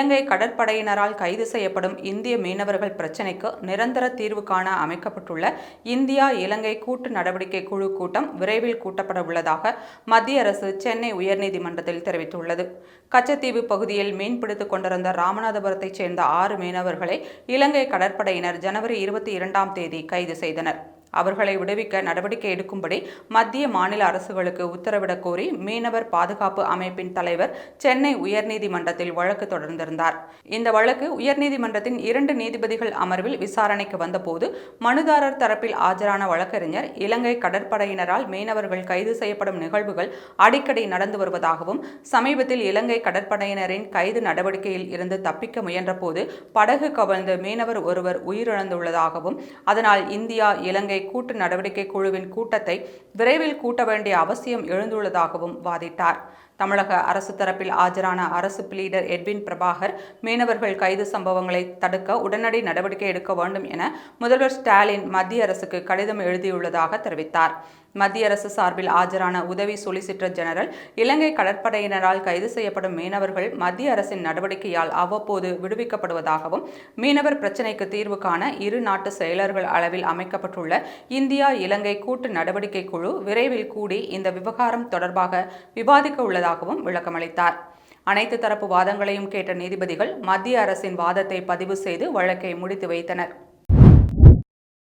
Ilangai கடற்படையினரால் கைது செய்யப்படும் இந்திய மீனவர்கள் பிரச்சினைக்கு நிரந்தர தீர்வு காண அமைக்கப்பட்டுள்ள இந்தியா இலங்கை கூட்டு நடவடிக்கை குழு கூட்டம் விரைவில் கூட்டப்பட உள்ளதாக மத்திய அரசு சென்னை உயர்நீதிமன்றத்தில் தெரிவித்துள்ளது. கச்சத்தீவு பகுதியில் மீன்பிடித்துக் கொண்டிருந்த ராமநாதபுரத்தைச் சேர்ந்த ஆறு மீனவர்களை இலங்கை கடற்படையினர் ஜனவரி இருபத்தி இரண்டாம் தேதி கைது செய்தனர். அவர்களை விடுவிக்க நடவடிக்கை எடுக்கும்படி மத்திய மாநில அரசுகளுக்கு உத்தரவிடக் கோரி மீனவர் பாதுகாப்பு அமைப்பின் தலைவர் சென்னை உயர்நீதிமன்றத்தில் வழக்கு தொடர்ந்திருந்தார். இந்த வழக்கு உயர்நீதிமன்றத்தின் இரண்டு நீதிபதிகள் அமர்வில் விசாரணைக்கு வந்தபோது மனுதாரர் தரப்பில் ஆஜரான வழக்கறிஞர் இலங்கை கடற்படையினரால் மீனவர்கள் கைது செய்யப்படும் நிகழ்வுகள் அடிக்கடி நடந்து வருவதாகவும் சமீபத்தில் இலங்கை கடற்படையினரின் கைது நடவடிக்கையில் இருந்து தப்பிக்க முயன்றபோது படகு கவிழ்ந்து மீனவர் ஒருவர் உயிரிழந்துள்ளதாகவும் அதனால் இந்தியா இலங்கை கூட்டு நடவடிக்கை குழுவின் கூட்டத்தை விரைவில் கூட்ட வேண்டிய அவசியம் எழுந்துள்ளதாகவும் வாதிட்டார். தமிழக அரசு தரப்பில் ஆஜரான அரசு பிளீடர் எட்வின் பிரபாகர் மீனவர்கள் கைது சம்பவங்களை தடுக்க உடனடி நடவடிக்கை எடுக்க வேண்டும் என முதல்வர் ஸ்டாலின் மத்திய அரசுக்கு கடிதம் எழுதியுள்ளதாக தெரிவித்தார். மத்திய அரசு சார்பில் ஆஜரான உதவி சொலிசிட்டர் ஜெனரல் இலங்கை கடற்படையினரால் கைது செய்யப்படும் மீனவர்கள் மத்திய அரசின் நடவடிக்கையால் அவ்வப்போது விடுவிக்கப்படுவதாகவும் மீனவர் பிரச்சினைக்கு தீர்வு காண இரு நாட்டு செயலர்கள் அளவில் அமைக்கப்பட்டுள்ள இந்தியா இலங்கை கூட்டு நடவடிக்கை குழு விரைவில் கூடி இந்த விவகாரம் தொடர்பாக விவாதிக்க உள்ளதாகவும் விளக்கமளித்தார். அனைத்து தரப்பு வாதங்களையும் கேட்ட நீதிபதிகள் மத்திய அரசின் வாதத்தை பதிவு செய்து வழக்கை முடித்து வைத்தனர்.